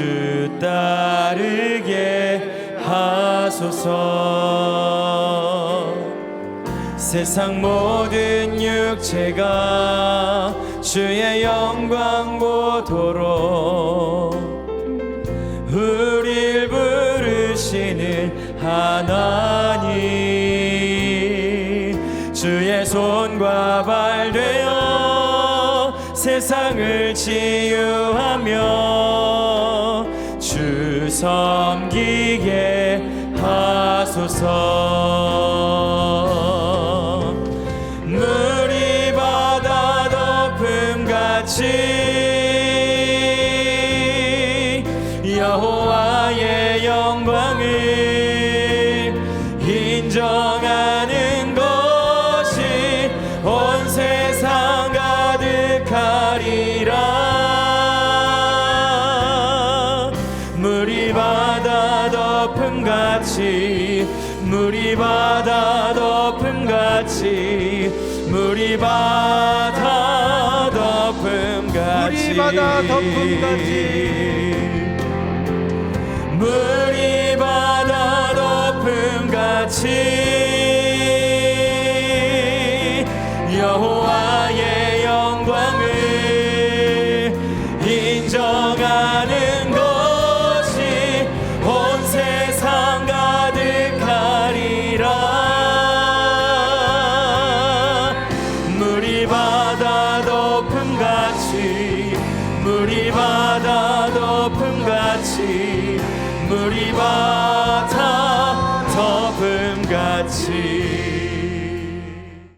주 따르게 하소서. 세상 모든 육체가 주의 영광 보도록 우릴 부르시는 하나님 주의 손과 발 되어 세상을 치유하며 주 섬기게 하소서. 물이 바다 덮음 같이 여호 덮음 같이 물이 바다 덮음 같이 물이 바다 덮음 같이 물이 바다 덮음 같이 물이 바다 덮음 같이 여호와의 영광 물이 바다 덮음 같이 물이 바다 덮음 같이 물이 바다 덮음 같이.